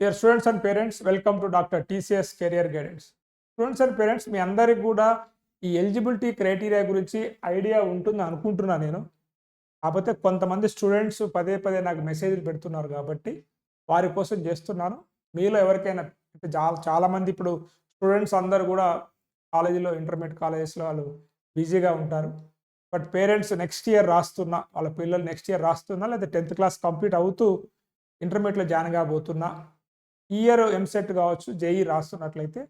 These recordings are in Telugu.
Dear students and parents welcome to doctor TCS career guidance students and parents మీ అందరికి కూడా ఈ ఎలిజిబిలిటీ క్రైటీరియా గురించి ఐడియా ఉంటుంది అనుకుంటున్నా నేను. కాకపోతే కొంతమంది స్టూడెంట్స్ పదే పదే నాకు మెసేజ్లు పెడుతున్నారు కాబట్టి వారి కోసం చేస్తున్నాను. మీలో ఎవరికైనా చాలా చాలామంది ఇప్పుడు స్టూడెంట్స్ అందరు కూడా కాలేజీలో ఇంటర్మీడియట్ కాలేజెస్లో వాళ్ళు బిజీగా ఉంటారు. బట్ పేరెంట్స్ నెక్స్ట్ ఇయర్ రాస్తున్నా వాళ్ళ పిల్లలు నెక్స్ట్ ఇయర్ రాస్తున్నా లేదా టెన్త్ క్లాస్ కంప్లీట్ అవుతూ ఇంటర్మీడియట్లో జాయిన్ కాబోతున్నా ఇయర్ ఎంసెట్ కావచ్చు జేఈ రాస్తున్నట్లయితే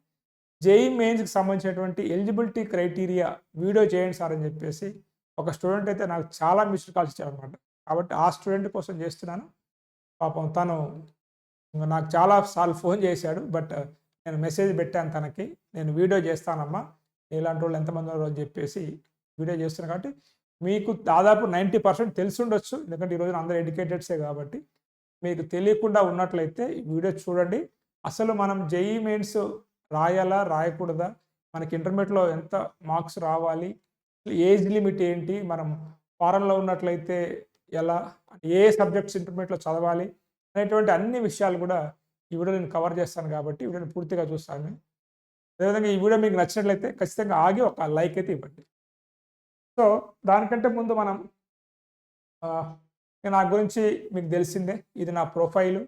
జేఈ మెయిన్స్కి సంబంధించినటువంటి ఎలిజిబిలిటీ క్రైటీరియా వీడియో చేయండి సార్ అని చెప్పేసి ఒక స్టూడెంట్ అయితే నాకు చాలా మిస్డ్ కాల్స్ ఇచ్చారనమాట కాబట్టి ఆ స్టూడెంట్ కోసం చేస్తున్నాను. పాపం తను నాకు చాలా సార్లు ఫోన్ చేశాడు బట్ నేను మెసేజ్ పెట్టాను తనకి. నేను వీడియో చేస్తానమ్మా ఇలాంటి వాళ్ళు ఎంతమంది ఉన్నారో అని చెప్పేసి వీడియో చేస్తున్నాను కాబట్టి మీకు దాదాపు నైంటీ పర్సెంట్ తెలిసి ఉండొచ్చు. ఎందుకంటే ఈరోజు అందరూ ఎడ్యుకేటెడ్సే కాబట్టి మీకు తెలియకుండా ఉన్నట్లయితే ఈ వీడియో చూడండి. అసలు మనం జేఈ మెయిన్స్ రాయాలా రాయకూడదా? మనకి ఇంటర్మీడియట్లో ఎంత మార్క్స్ రావాలి? ఏజ్ లిమిట్ ఏంటి? మనం ఫారెన్లో ఉన్నట్లయితే ఎలా? ఏ సబ్జెక్ట్స్ ఇంటర్మీడియట్లో చదవాలి? అనేటువంటి అన్ని విషయాలు కూడా ఈ వీడియో నేను కవర్ చేస్తాను కాబట్టి వీడియోని పూర్తిగా చూస్తాను. అదేవిధంగా ఈ వీడియో మీకు నచ్చినట్లయితే ఖచ్చితంగా ఆగి ఒక లైక్ అయితే ఇవ్వండి. సో దానికంటే ముందు మనం నా గురించి మీకు తెలిసిందే. ఇది నా ప్రొఫైలు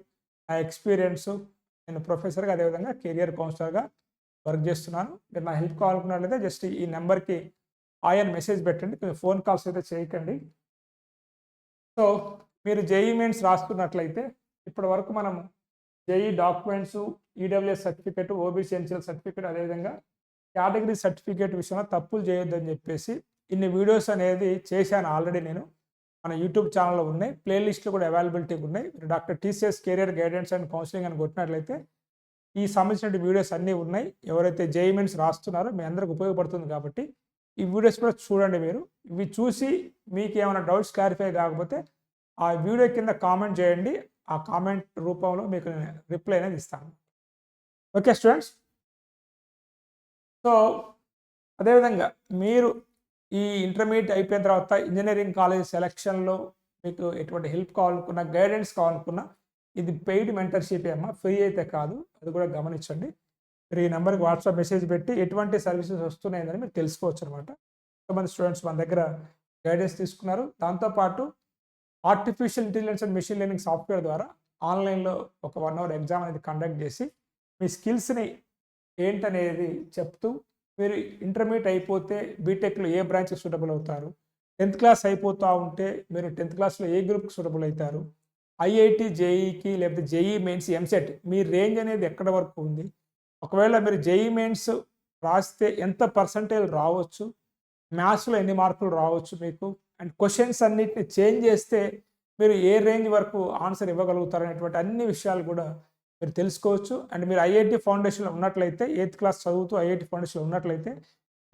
నా ఎక్స్పీరియన్స్. నేను ప్రొఫెసర్గా అదేవిధంగా కెరియర్ కౌన్సిలర్గా వర్క్ చేస్తున్నాను. మీరు నా హెల్ప్ కావాలనుకున్నట్లయితే జస్ట్ ఈ నెంబర్కి ఆయన మెసేజ్ పెట్టండి. కొంచెం ఫోన్ కాల్స్ అయితే చేయకండి. సో మీరు జేఈ మెయిన్స్ రాసుకున్నట్లయితే ఇప్పటి వరకు మనం JEE documents EWS certificate OBC NCL certificate అదేవిధంగా కేటగిరీ సర్టిఫికేట్ విషయంలో తప్పులు చేయొద్దని చెప్పేసి ఇన్ని వీడియోస్ అనేది చేశాను ఆల్రెడీ నేను. మన యూట్యూబ్ ఛానల్లో ఉన్నాయి. ప్లేలిస్ట్లు కూడా అవైలబిలిటీ ఉన్నాయి. మీరు doctor TCS career guidance and counselling అని కొట్టినట్లయితే ఈ సంబంధించిన వీడియోస్ అన్నీ ఉన్నాయి. ఎవరైతే జేఈమెంట్స్ రాస్తున్నారో మీ అందరికి ఉపయోగపడుతుంది కాబట్టి ఈ వీడియోస్ కూడా చూడండి మీరు. ఇవి చూసి మీకు ఏమైనా డౌట్స్ క్లారిఫై కాకపోతే ఆ వీడియో కింద కామెంట్ చేయండి. ఆ కామెంట్ రూపంలో మీకు నేను రిప్లై అనేది ఇస్తాను. ఓకే స్టూడెంట్స్ సో అదేవిధంగా మీరు ఈ ఇంటర్మీడియట్ అయిపోయిన తర్వాత ఇంజనీరింగ్ కాలేజ్ సెలక్షన్లో మీకు ఎటువంటి హెల్ప్ కావాలనుకున్నా గైడెన్స్ కావాలనుకున్నా ఇది పెయిడ్ మెంటర్షిప్ ఏమో ఫ్రీ అయితే కాదు. అది కూడా గమనించండి. మీరు ఈ నెంబర్కి వాట్సాప్ మెసేజ్ పెట్టి ఎటువంటి సర్వీసెస్ వస్తున్నాయని మీరు తెలుసుకోవచ్చు అనమాట కొంతమంది స్టూడెంట్స్ మన దగ్గర గైడెన్స్ తీసుకున్నారు. దాంతోపాటు artificial intelligence and machine learning software ద్వారా ఆన్లైన్లో ఒక వన్ అవర్ ఎగ్జామ్ అనేది కండక్ట్ చేసి మీ స్కిల్స్ని ఏంటనేది చెప్తూ మీరు ఇంటర్మీడియట్ అయిపోతే బీటెక్లో ఏ బ్రాంచ్కి సూటబుల్ అవుతారు? టెన్త్ క్లాస్ అయిపోతూ ఉంటే మీరు టెన్త్ క్లాస్లో ఏ గ్రూప్కి సూటబుల్ అవుతారు? ఐఐటి జేఈకి లేకపోతే జేఈ మెయిన్స్ ఎంసెట్ మీ రేంజ్ అనేది ఎక్కడ వరకు ఉంది? ఒకవేళ మీరు జేఈ మెయిన్స్ రాస్తే ఎంత పర్సంటేజ్ రావచ్చు? మ్యాథ్స్లో ఎన్ని మార్కులు రావచ్చు మీకు? అండ్ క్వశ్చన్స్ అన్నిటిని చేంజ్ చేస్తే మీరు ఏ రేంజ్ వరకు ఆన్సర్ ఇవ్వగలుగుతారు? అనేటువంటి అన్ని విషయాలు కూడా మీరు తెలుసుకోవచ్చు. అండ్ మీరు ఐఐటి ఫౌండేషన్లో ఉన్నట్లయితే ఎయిత్ క్లాస్ చదువుతూ ఐఐటి ఫౌండేషన్లో ఉన్నట్లయితే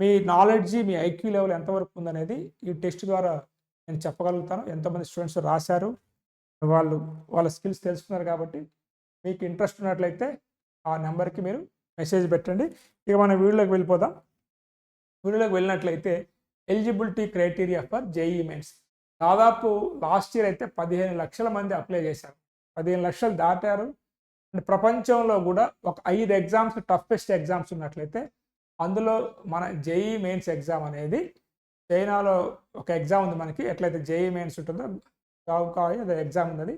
మీ నాలెడ్జి మీ ఐక్యూ లెవెల్ ఎంతవరకు ఉందనేది ఈ టెస్ట్ ద్వారా నేను చెప్పగలుగుతాను. ఎంతమంది స్టూడెంట్స్ రాశారు. వాళ్ళు వాళ్ళ స్కిల్స్ తెలుసుకున్నారు కాబట్టి మీకు ఇంట్రెస్ట్ ఉన్నట్లయితే ఆ నెంబర్కి మీరు మెసేజ్ పెట్టండి. ఇక మనం వీడియోలోకి వెళ్ళిపోదాం. వీడియోలోకి వెళ్ళినట్లయితే eligibility criteria for JEE mains. దాదాపు లాస్ట్ ఇయర్ అయితే పదిహేను లక్షల మంది అప్లై చేశారు. పదిహేను లక్షలు దాటారు. అండ్ ప్రపంచంలో కూడా ఒక ఐదు ఎగ్జామ్స్ టఫెస్ట్ ఎగ్జామ్స్ ఉన్నట్లయితే అందులో మన జేఈ మెయిన్స్ ఎగ్జామ్ అనేది చైనాలో ఒక ఎగ్జామ్ ఉంది మనకి. ఎట్లయితే జేఈ మెయిన్స్ ఉంటుందో గావ్కాయ్ అదే ఎగ్జామ్ ఉంది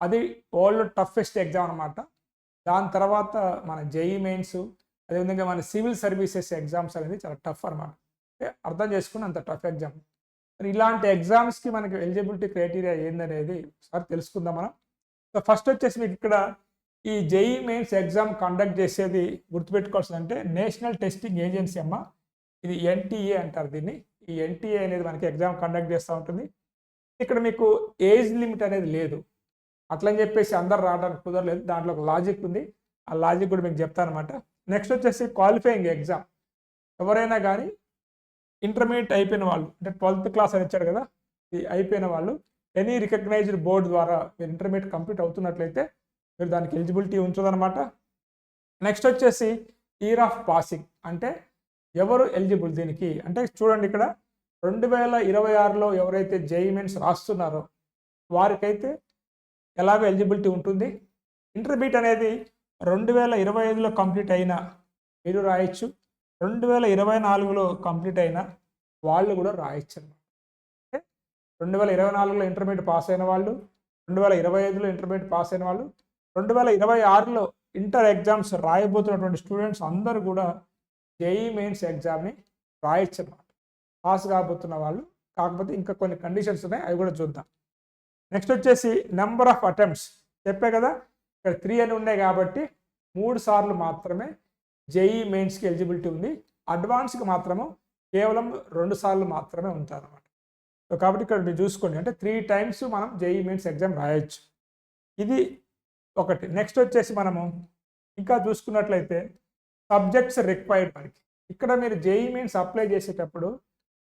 అది వరల్డ్ టఫెస్ట్ ఎగ్జామ్ అనమాట దాని తర్వాత మన జేఈ మెయిన్స్ అదేవిధంగా మన సివిల్ సర్వీసెస్ ఎగ్జామ్స్ అనేది చాలా టఫ్ అనమాట అంటే అర్థం చేసుకుని అంత టఫ్ ఎగ్జామ్. మరి ఇలాంటి ఎగ్జామ్స్కి మనకి ఎలిజిబిలిటీ క్రైటీరియా ఏందనేది ఒకసారి తెలుసుకుందాం మనం. సో ఫస్ట్ వచ్చేసి మీకు ఇక్కడ ఈ జేఈ మెయిన్స్ ఎగ్జామ్ కండక్ట్ చేసేది గుర్తుపెట్టుకోవాల్సింది అంటే నేషనల్ టెస్టింగ్ ఏజెన్సీ అమ్మ. ఇది ఎన్టీఏ అంటారు దీన్ని. ఈ ఎన్టీఏ అనేది మనకి ఎగ్జామ్ కండక్ట్ చేస్తూ ఉంటుంది. ఇక్కడ మీకు ఏజ్ లిమిట్ అనేది లేదు. అట్లని చెప్పేసి అందరు రావడానికి కుదరలేదు. దాంట్లో ఒక లాజిక్ ఉంది. ఆ లాజిక్ కూడా మీకు చెప్తానమాట అనమాట నెక్స్ట్ వచ్చేసి క్వాలిఫైయింగ్ ఎగ్జామ్. ఎవరైనా కానీ ఇంటర్మీడియట్ అయిపోయిన వాళ్ళు అంటే ట్వెల్త్ క్లాస్ అని ఇచ్చాడు కదా ఇది అయిపోయిన వాళ్ళు ఎనీ రికగ్నైజ్డ్ బోర్డు ద్వారా మీరు ఇంటర్మీడియట్ కంప్లీట్ అవుతున్నట్లయితే మీరు దానికి ఎలిజిబిలిటీ ఉంచదనమాట నెక్స్ట్ వచ్చేసి ఇయర్ ఆఫ్ పాసింగ్ అంటే ఎవరు ఎలిజిబుల్ దీనికి? అంటే చూడండి ఇక్కడ రెండు వేల ఇరవై ఆరులో ఎవరైతే జేఈ రాస్తున్నారో వారికైతే ఎలాగో ఎలిజిబిలిటీ ఉంటుంది? ఇంటర్మీడియట్ అనేది రెండు వేల ఇరవై ఐదులో కంప్లీట్ అయినా మీరు రాయొచ్చు. రెండు వేల ఇరవై నాలుగులో కంప్లీట్ అయినా వాళ్ళు కూడా రాయొచ్చు అనమాట అంటే రెండు వేల ఇరవై నాలుగులో ఇంటర్మీడియట్ పాస్ అయిన వాళ్ళు రెండు వేల ఇరవై ఐదులో ఇంటర్మీడియట్ పాస్ అయిన వాళ్ళు రెండు వేల ఇరవై ఆరులో ఇంటర్ ఎగ్జామ్స్ రాయబోతున్నటువంటి స్టూడెంట్స్ అందరూ కూడా జేఈ మెయిన్స్ ఎగ్జామ్ని రాయొచ్చు అన్నమాట పాస్ కాబోతున్న వాళ్ళు. కాకపోతే ఇంకా కొన్ని కండిషన్స్ ఉన్నాయి. అవి కూడా చూద్దాం. నెక్స్ట్ వచ్చేసి నెంబర్ ఆఫ్ అటెంప్ట్స్. చెప్పే కదా ఇక్కడ త్రీ అని ఉన్నాయి కాబట్టి మూడు సార్లు మాత్రమే జేఈ మెయిన్స్కి ఎలిజిబిలిటీ ఉంది. అడ్వాన్స్కి మాత్రము కేవలం రెండు సార్లు మాత్రమే ఉంటారన్నమాట. సో కాబట్టి ఇక్కడ మీరు చూసుకోండి. అంటే త్రీ టైమ్స్ మనం జేఈ మెయిన్స్ ఎగ్జామ్ రాయొచ్చు. ఇది ఒకటి. నెక్స్ట్ వచ్చేసి మనము ఇంకా చూసుకున్నట్లయితే సబ్జెక్ట్స్ రిక్వైర్డ్ మనకి. ఇక్కడ మీరు జేఈ మీన్స్ అప్లై చేసేటప్పుడు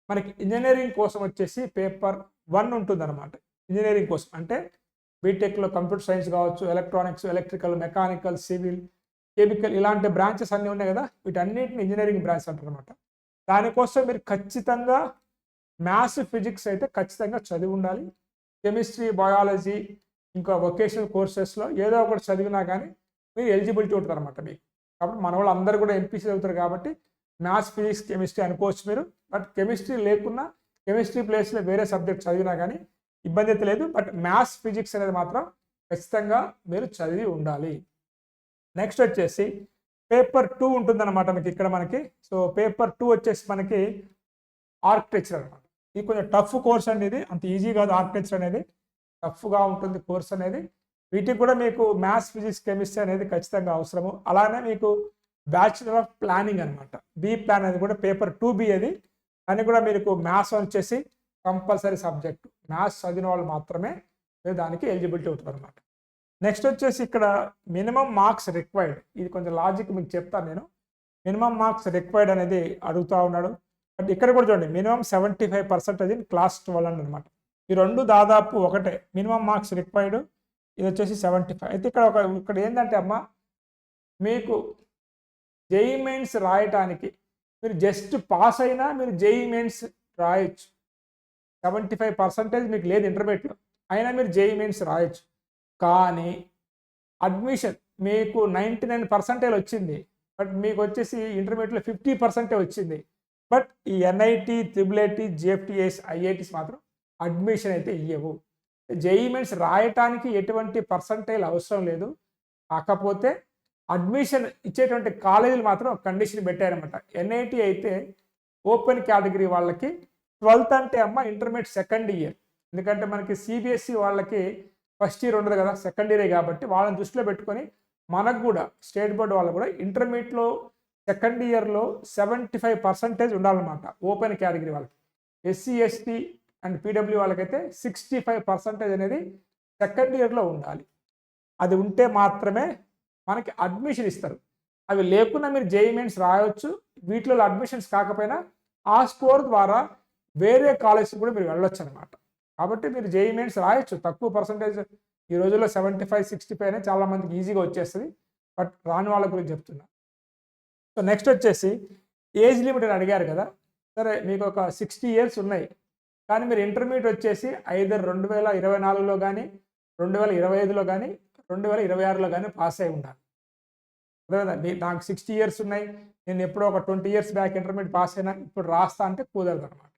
మనకి ఇంజనీరింగ్ కోసం వచ్చేసి పేపర్ వన్ ఉంటుందన్నమాట. ఇంజనీరింగ్ కోసం. అంటే బీటెక్లో కంప్యూటర్ సైన్స్ కావచ్చు electronics electrical mechanical civil chemical ఇలాంటి బ్రాంచెస్ అన్నీ ఉన్నాయి కదా. వీటన్నిటిని ఇంజనీరింగ్ బ్రాంచ్ అంటారు అనమాట దానికోసం మీరు ఖచ్చితంగా మ్యాథ్స్ ఫిజిక్స్ అయితే ఖచ్చితంగా చదివి ఉండాలి కెమిస్ట్రీ బయాలజీ ఇంకా వొకేషనల్ కోర్సెస్లో ఏదో ఒకటి చదివినా కానీ మీరు ఎలిజిబిలిటీ ఉంటుంది అనమాట మీకు. కాబట్టి మన వాళ్ళు అందరూ కూడా ఎంపీసీ చదువుతారు కాబట్టి మ్యాథ్స్ ఫిజిక్స్ కెమిస్ట్రీ అనుకోవచ్చు మీరు బట్ కెమిస్ట్రీ లేకున్నా కెమిస్ట్రీ ప్లేస్లో వేరే సబ్జెక్ట్ చదివినా కానీ ఇబ్బంది అయితే లేదు బట్ మ్యాథ్స్ ఫిజిక్స్ అనేది మాత్రం ఖచ్చితంగా మీరు చదివి ఉండాలి. నెక్స్ట్ వచ్చేసి పేపర్ టూ ఉంటుందన్నమాట మీకు ఇక్కడ మనకి. సో పేపర్ టూ వచ్చేసి మనకి ఆర్కిటెక్చర్ అనమాట ఇది కొంచెం టఫ్ కోర్స్ అనేది అంత ఈజీ కాదు ఆర్కిటెక్చర్ అనేది. టఫ్గా ఉంటుంది కోర్స్ అనేది. వీటికి కూడా మీకు మ్యాథ్స్ ఫిజిక్స్ కెమిస్ట్రీ అనేది ఖచ్చితంగా అవసరము. అలానే మీకు బ్యాచులర్ ఆఫ్ ప్లానింగ్ అనమాట బి ప్లాన్ అనేది కూడా పేపర్ టూ బి అది. అని కూడా మీకు మ్యాథ్స్ వచ్చేసి కంపల్సరీ సబ్జెక్ట్. మ్యాథ్స్ చదివిన వాళ్ళు మాత్రమే దానికి ఎలిజిబిలిటీ అవుతుంది అనమాట నెక్స్ట్ వచ్చేసి ఇక్కడ మినిమం మార్క్స్ రిక్వైర్డ్. ఇది కొంచెం లాజిక్ మీకు చెప్తాను నేను. మినిమం మార్క్స్ రిక్వైర్డ్ అనేది అడుగుతూ ఉన్నాడు. బట్ ఇక్కడ కూడా చూడండి మినిమం సెవెంటీ ఫైవ్ పర్సెంట్ అది క్లాస్ ట్వెల్వ్ అనమాట ఈ రెండు దాదాపు ఒకటే. Minimum marks required. ఇది వచ్చేసి సెవెంటీ ఫైవ్. అయితే ఇక్కడ ఒక ఇక్కడ ఏంటంటే అమ్మ మీకు జేఈ మెయిన్స్ రాయటానికి మీరు జస్ట్ పాస్ అయినా మీరు జేఈ మెయిన్స్ రాయొచ్చు. సెవెంటీ ఫైవ్ పర్సెంటేజ్ మీకు లేదు ఇంటర్మీడియట్లో. అయినా మీరు జేఈ మెయిన్స్ రాయొచ్చు. కానీ అడ్మిషన్ మీకు నైంటీ నైన్ పర్సెంటేజ్ వచ్చింది. బట్ మీకు వచ్చేసి ఇంటర్మీడియట్లో ఫిఫ్టీ పర్సెంటే వచ్చింది. బట్ ఈ NIT triple IT GFTS IITs మాత్రం అడ్మిషన్ అయితే ఇవ్వవు జేఈ మెయిన్స్ రాయటానికి ఎటువంటి పర్సంటేజ్ అవసరం లేదు. కాకపోతే అడ్మిషన్ ఇచ్చేటువంటి కాలేజీలు మాత్రం కండిషన్ పెట్టారనమాట ఎన్ఐటి అయితే ఓపెన్ కేటగిరీ వాళ్ళకి ట్వెల్త్ అంటే అమ్మ ఇంటర్మీడియట్ సెకండ్ ఇయర్. ఎందుకంటే మనకి సిబిఎస్ఈ వాళ్ళకి ఫస్ట్ ఇయర్ ఉండదు కదా సెకండ్ ఇయరే కాబట్టి వాళ్ళని దృష్టిలో పెట్టుకొని మనకు కూడా స్టేట్ బోర్డు వాళ్ళు కూడా ఇంటర్మీడియట్లో సెకండ్ ఇయర్లో సెవెంటీ ఫైవ్ పర్సెంటేజ్ ఉండాలన్నమాట ఓపెన్ కేటగిరీ వాళ్ళకి. ఎస్సీ ఎస్టీ అండ్ పీడబ్ల్యూ వాళ్ళకైతే సిక్స్టీ ఫైవ్ పర్సెంటేజ్ అనేది సెకండ్ ఇయర్లో ఉండాలి. అది ఉంటే మాత్రమే మనకి అడ్మిషన్ ఇస్తారు. అవి లేకుండా మీరు జేఈ మెయిన్స్ రాయొచ్చు. వీటిలో అడ్మిషన్స్ కాకపోయినా ఆ స్కోర్ ద్వారా వేరే కాలేజ్ కూడా మీరు వెళ్ళొచ్చు అనమాట కాబట్టి మీరు జేఈ మెయిన్స్ రాయొచ్చు. తక్కువ పర్సంటేజ్ ఈ రోజుల్లో సెవెంటీ ఫైవ్ సిక్స్టీ ఫైవ్ అనేది చాలా మందికి ఈజీగా వచ్చేస్తుంది. బట్ రాని వాళ్ళ గురించి చెప్తున్నా. సో నెక్స్ట్ వచ్చేసి ఏజ్ లిమిట్ అని అడిగారు కదా. సరే మీకు ఒక సిక్స్టీ ఇయర్స్ ఉన్నాయి. కానీ మీరు ఇంటర్మీడియట్ వచ్చేసి ఐదర్ రెండు వేల ఇరవై నాలుగులో కానీ రెండు వేల ఇరవై ఐదులో కానీ రెండు వేల ఇరవై ఆరులో కానీ పాస్ అయి ఉండాలి. అదేవిధంగా నాకు సిక్స్టీ ఇయర్స్ ఉన్నాయి. నేను ఎప్పుడో ఒక twenty years back intermediate pass అయినా ఇప్పుడు రాస్తా అంటే కుదరదు అనమాట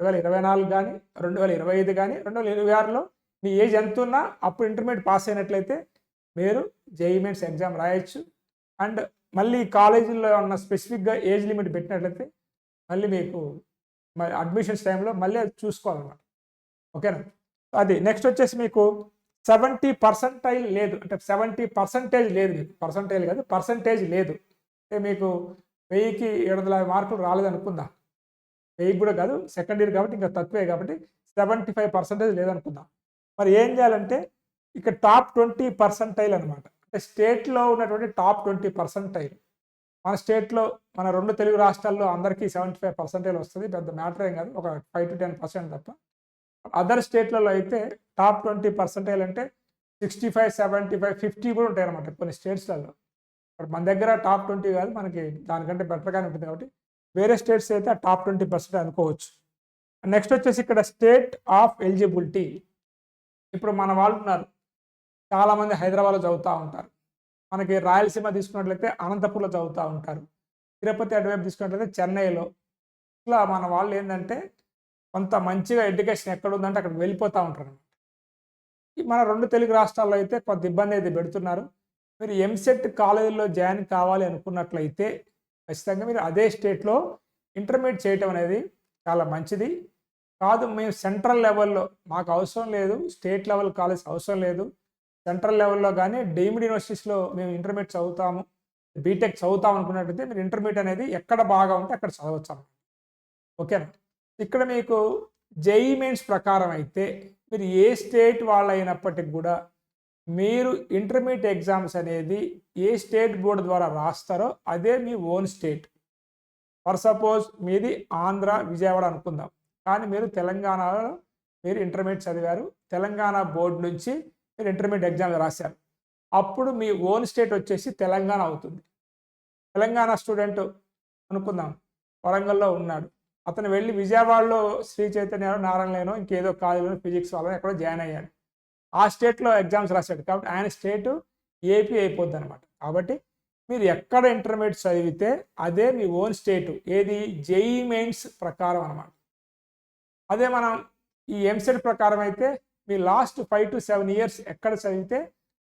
రెండు వేల ఇరవై నాలుగు కానీ రెండు వేల ఇరవై ఐదు కానీ రెండు వేల ఇరవై ఆరులో మీ ఏజ్ ఎంత ఉన్నా అప్పుడు ఇంటర్మీడియట్ పాస్ అయినట్లయితే మీరు జేఈమెంట్స్ ఎగ్జామ్ రాయొచ్చు. అండ్ మళ్ళీ కాలేజీలో ఉన్న స్పెసిఫిక్గా ఏజ్ లిమిట్ పెట్టినట్లయితే మళ్ళీ మీకు మరి అడ్మిషన్స్ టైంలో మళ్ళీ అది చూసుకోవాలన్నమాట. ఓకేనా? అది నెక్స్ట్ వచ్చేసి మీకు సెవెంటీ పర్సంటైల్ లేదు. అంటే సెవెంటీ పర్సెంటేజ్ లేదు మీకు. పర్సంటైల్ కాదు పర్సంటేజ్ లేదు. అంటే మీకు వెయ్యికి ఏడు వందల యాభై మార్కులు రాలేదు అనుకుందాం. వెయ్యి కూడా కాదు సెకండ్ ఇయర్ కాబట్టి ఇంకా తక్కువే కాబట్టి సెవెంటీ ఫైవ్ పర్సెంటేజ్ లేదనుకుందాం. మరి ఏం చేయాలంటే ఇక్కడ టాప్ ట్వంటీ పర్సంటైల్ అనమాట అంటే స్టేట్లో ఉన్నటువంటి టాప్ ట్వంటీ పర్సంటైల్ మన స్టేట్లో మన రెండు తెలుగు రాష్ట్రాల్లో అందరికీ సెవెంటీ ఫైవ్ పర్సెంటేజ్ వస్తుంది. పెద్ద మ్యాటర్ ఏం కాదు. ఒక ఫైవ్ టు టెన్ పర్సెంట్ తప్ప. అదర్ స్టేట్లలో అయితే టాప్ ట్వంటీ పర్సెంటేజ్ అంటే sixty five seventy five fifty కూడా ఉంటాయి అనమాట కొన్ని స్టేట్స్లలో. మన దగ్గర టాప్ ట్వంటీ కాదు. మనకి దానికంటే బెటర్గానే ఉంటుంది కాబట్టి వేరే స్టేట్స్ అయితే ఆ టాప్ ట్వంటీ పర్సెంట్ అనుకోవచ్చు. నెక్స్ట్ వచ్చేసి ఇక్కడ స్టేట్ ఆఫ్ ఎలిజిబిలిటీ. ఇప్పుడు మన వాళ్ళు ఉన్నారు. చాలామంది హైదరాబాద్లో చదువుతూ ఉంటారు. మనకి రాయలసీమ తీసుకున్నట్లయితే అనంతపూర్లో చదువుతూ ఉంటారు. తిరుపతి అటువైపు తీసుకున్నట్లయితే చెన్నైలో. ఇట్లా మన వాళ్ళు ఏంటంటే కొంత మంచిగా ఎడ్యుకేషన్ ఎక్కడ ఉందంటే అక్కడికి వెళ్ళిపోతూ ఉంటారు అనమాట మన రెండు తెలుగు రాష్ట్రాల్లో అయితే కొంత ఇబ్బంది అయితే పెడుతున్నారు. మీరు ఎంసెట్ కాలేజీలో జాయిన్ కావాలి అనుకున్నట్లయితే ఖచ్చితంగా మీరు అదే స్టేట్లో ఇంటర్మీడియట్ చేయటం అనేది చాలా మంచిది. కాదు మేము సెంట్రల్ లెవెల్లో మాకు అవసరం లేదు. స్టేట్ లెవెల్ కాలేజ్ అవసరం లేదు. సెంట్రల్ లెవెల్లో కానీ డీమ్డ్ యూనివర్సిటీస్లో మేము ఇంటర్మీడియట్ చదువుతాము బీటెక్ చదువుతాం అనుకున్నట్టయితే మీరు ఇంటర్మీడియట్ అనేది ఎక్కడ బాగా ఉంటే అక్కడ చదవచ్చు అన్నమాట. ఓకేనా? ఇక్కడ మీకు జేఈ మెయిన్స్ ప్రకారం అయితే మీరు ఏ స్టేట్ వాళ్ళు అయినప్పటికి కూడా మీరు ఇంటర్మీడియట్ ఎగ్జామ్స్ అనేది ఏ స్టేట్ బోర్డు ద్వారా రాస్తారో అదే మీ ఓన్ స్టేట్. ఫర్ సపోజ్ మీది ఆంధ్ర విజయవాడ అనుకుందాం. కానీ మీరు తెలంగాణలో మీరు ఇంటర్మీడియట్ చదివారు. తెలంగాణ బోర్డు నుంచి మీరు ఇంటర్మీడియట్ ఎగ్జామ్ రాశారు. అప్పుడు మీ ఓన్ స్టేట్ వచ్చేసి తెలంగాణ అవుతుంది. తెలంగాణ స్టూడెంట్ అనుకుందాం. వరంగల్లో ఉన్నాడు. అతను వెళ్ళి విజయవాడలో శ్రీ చైతన్య నారాయణలేనో ఇంకేదో కాలేజీలో ఫిజిక్స్ వాళ్ళని ఎక్కడో జాయిన్ అయ్యాడు. ఆ స్టేట్లో ఎగ్జామ్స్ రాశాడు. కాబట్టి ఆయన స్టేటు ఏపీ అయిపోద్ది అనమాట కాబట్టి మీరు ఎక్కడ ఇంటర్మీడియట్ చదివితే అదే మీ ఓన్ స్టేటు. ఏది? జేఈ మెయిన్స్ ప్రకారం అనమాట అదే మనం ఈ ఎంసెట్ ప్రకారం అయితే మీ last five to seven years ఎక్కడ చదివితే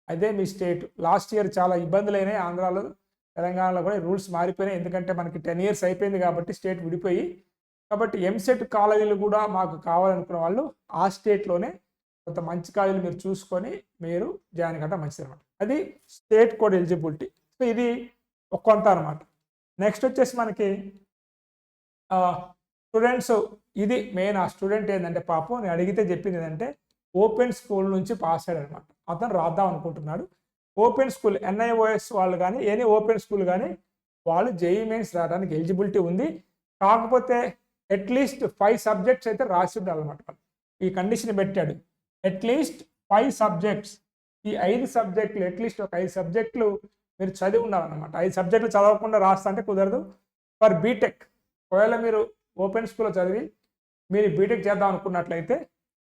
అదే మీ స్టేట్ లాస్ట్ ఇయర్ చాలా ఇబ్బందులైనాయి ఆంధ్రాలో తెలంగాణలో కూడా రూల్స్ మారిపోయినాయి. ఎందుకంటే మనకి టెన్ ఇయర్స్ అయిపోయింది కాబట్టి స్టేట్ విడిపోయి. కాబట్టి ఎంసెట్ కాలేజీలు కూడా మాకు కావాలనుకున్న వాళ్ళు ఆ స్టేట్లోనే కొంత మంచి కాలేజీలు మీరు చూసుకొని మీరు జాయిన్ కట్టడం మంచిది అనమాట అది స్టేట్ కోడ్ ఎలిజిబిలిటీ సో ఇది కొంత అనమాట నెక్స్ట్ వచ్చేసి మనకి స్టూడెంట్స్ ఇది మెయిన్ ఆ స్టూడెంట్ ఏంటంటే పాపం నేను అడిగితే చెప్పింది ఏంటంటే ఓపెన్ స్కూల్ నుంచి పాస్ అయ్యాడు అనమాట అతను రాద్దాం అనుకుంటున్నాడు. ఓపెన్ స్కూల్ ఎన్ఐఓఎస్ వాళ్ళు కానీ ఎనీ ఓపెన్ స్కూల్ కానీ వాళ్ళు జేఈ మెయిన్స్ రావడానికి ఎలిజిబిలిటీ ఉంది. కాకపోతే అట్లీస్ట్ ఫైవ్ సబ్జెక్ట్స్ అయితే రాసి ఉండాలన్నమాట వాళ్ళు. ఈ కండిషన్ పెట్టాడు. అట్లీస్ట్ ఫైవ్ సబ్జెక్ట్స్ ఈ ఐదు సబ్జెక్టులు అట్లీస్ట్ ఒక ఐదు సబ్జెక్టులు మీరు చదివి ఉండాలన్నమాట. ఐదు సబ్జెక్టులు చదవకుండా రాస్తా అంటే కుదరదు. ఫర్ బీటెక్ ఒకవేళ మీరు ఓపెన్ స్కూల్లో చదివి మీరు బీటెక్ చేద్దాం అనుకున్నట్లయితే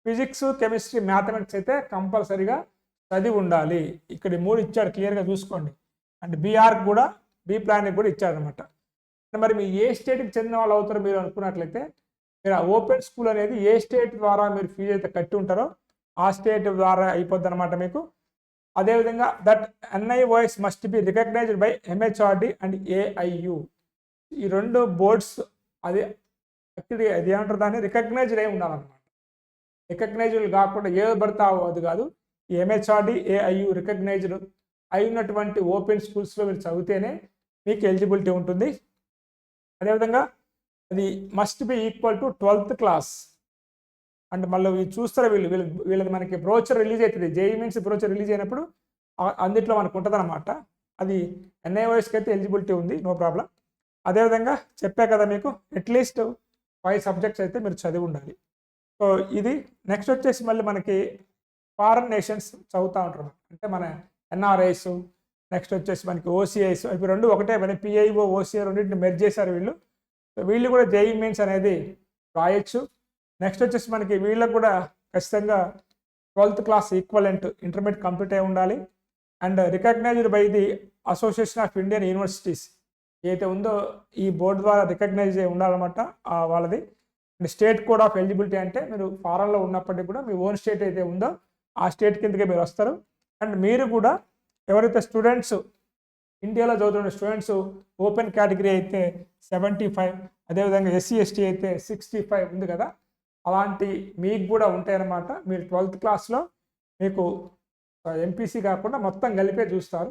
ఫిజిక్స్ కెమిస్ట్రీ మ్యాథమెటిక్స్ అయితే కంపల్సరీగా చదివి ఉండాలి. ఇక్కడ మూడు ఇచ్చాడు క్లియర్గా చూసుకోండి. అండ్ బీఆర్కి కూడా బీ ప్లాన్కి కూడా ఇచ్చారనమాట మరి మీ ఏ స్టేట్కి చెందిన వాళ్ళు అవుతారో మీరు అనుకున్నట్లయితే మీరు ఆ ఓపెన్ స్కూల్ అనేది ఏ స్టేట్ ద్వారా మీరు ఫీజు అయితే కట్టి ఉంటారో ఆ స్టేట్ ద్వారా అయిపోద్ది అనమాట మీకు. అదేవిధంగా that NIOS must be recognised by MHRD and AIU. ఈ రెండు బోర్డ్స్ అది యాక్చువల్లీ అది ఏమంటారు దాన్ని? రికగ్నైజ్డ్ అయి ఉండాలన్నమాట. రికగ్నైజ్డ్ కాకుండా ఏ పడతావో అది కాదు. ఈ ఎంహెచ్ఆర్డి ఏఐయు రికగ్నైజ్డ్ అయి ఉన్నటువంటి ఓపెన్ స్కూల్స్లో మీరు చదివితేనే మీకు ఎలిజిబిలిటీ ఉంటుంది. అదేవిధంగా అది must be equal to twelfth class and మళ్ళీ వీళ్ళు చూస్తారు వీళ్ళు వీళ్ళు వీళ్ళది మనకి బ్రోచర్ రిలీజ్ అవుతుంది. జేఈ మీన్స్ బ్రోచర్ రిలీజ్ అయినప్పుడు అందుట్లో మనకు ఉంటుంది అనమాట అది ఎన్ఐఓఎస్కి అయితే ఎలిజిబిలిటీ ఉంది నో ప్రాబ్లం. అదేవిధంగా చెప్పా కదా మీకు అట్లీస్ట్ ఫైవ్ సబ్జెక్ట్స్ అయితే మీరు చదివి ఉండాలి. సో ఇది నెక్స్ట్ వచ్చేసి మళ్ళీ మనకి ఫారెన్ నేషన్స్ చదువుతూ ఉంటారు. అంటే మన ఎన్ఆర్ఐస్ నెక్స్ట్ వచ్చేసి మనకి ఓసీఐస్ ఇవి రెండు ఒకటే మన పిఐఓ ఓసీఐ రెండింటిని మెర్జ్ చేశారు వీళ్ళు. సో వీళ్ళు కూడా జేఈ మీన్స్ అనేది రాయొచ్చు నెక్స్ట్ వచ్చేసి మనకి వీళ్ళకు కూడా ఖచ్చితంగా twelfth class equivalent intermediate complete అయి ఉండాలి. And recognised by the Association of Indian Universities ఏదైతే ఉందో ఈ బోర్డు ద్వారా రికగ్నైజ్ అయి ఉండాలన్నమాట వాళ్ళది. మీ స్టేట్ కోడ్ ఆఫ్ ఎలిజిబిలిటీ అంటే మీరు ఫారెన్లో ఉన్నప్పటికీ కూడా మీ ఓన్ స్టేట్ అయితే ఉందో ఆ స్టేట్ కిందకే మీరు వస్తారు. అండ్ మీరు కూడా ఎవరైతే స్టూడెంట్స్ ఇండియాలో చదువుతున్న స్టూడెంట్స్ ఓపెన్ కేటగిరీ అయితే సెవెంటీ ఫైవ్ అదేవిధంగా ఎస్సీ ఎస్టీ అయితే సిక్స్టీ ఫైవ్ ఉంది కదా అలాంటి మీకు కూడా ఉంటాయన్నమాట. మీరు ట్వెల్త్ క్లాస్లో మీకు ఎంపీసీ కాకుండా మొత్తం కలిపే చూస్తారు.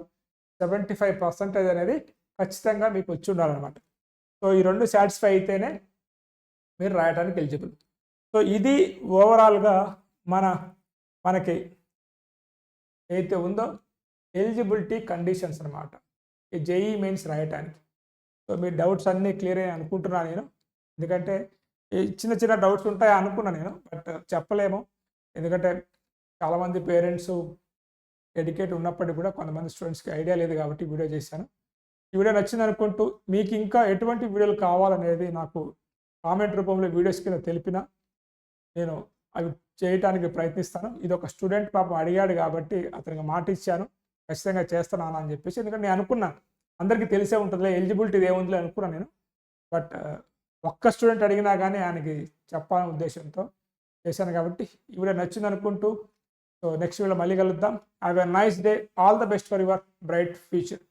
సెవెంటీ ఫైవ్ పర్సెంటేజ్ అనేది ఖచ్చితంగా మీకు వచ్చి ఉండాలన్నమాట. సో ఈ రెండు సాటిస్ఫై అయితేనే మీరు రాయడానికి ఎలిజిబుల్ సో ఇది ఓవరాల్గా మన మనకి ఏదైతే ఉందో ఎలిజిబిలిటీ కండిషన్స్ అనమాట ఈ జేఈ మెయిన్స్ రాయటానికి. సో మీ డౌట్స్ అన్నీ క్లియర్ అయ్యి అనుకుంటున్నాను నేను. ఎందుకంటే ఈ చిన్న చిన్న డౌట్స్ ఉంటాయి అనుకున్నాను నేను బట్ చెప్పలేము. ఎందుకంటే చాలామంది పేరెంట్స్ ఎడ్యుకేట్ ఉన్నప్పటికీ కూడా కొంతమంది స్టూడెంట్స్కి ఐడియా లేదు కాబట్టి వీడియో చేశాను. ఈ వీడియో నచ్చింది అనుకుంటూ మీకు ఇంకా ఎటువంటి వీడియోలు కావాలనేది నాకు కామెంట్ రూపంలో వీడియోస్ కింద తెలిపిన నేను అవి చేయటానికి ప్రయత్నిస్తాను. ఇది ఒక స్టూడెంట్ పాపం అడిగాడు కాబట్టి అతనికి మాట ఇచ్చాను. ఖచ్చితంగా చేస్తున్నాను అని చెప్పేసి ఎందుకంటే నేను అనుకున్నాను. అందరికీ తెలిసే ఉంటుందిలే ఎలిజిబిలిటీ ఏముందిలే అనుకున్నాను నేను. బట్ ఒక్క స్టూడెంట్ అడిగినా కానీ ఆయనకి చెప్పాలనే ఉద్దేశంతో చేశాను కాబట్టి ఈ నచ్చింది అనుకుంటూ సో నెక్స్ట్ వీడియో మళ్ళీ కలుద్దాం. Have a nice day all the best for your bright future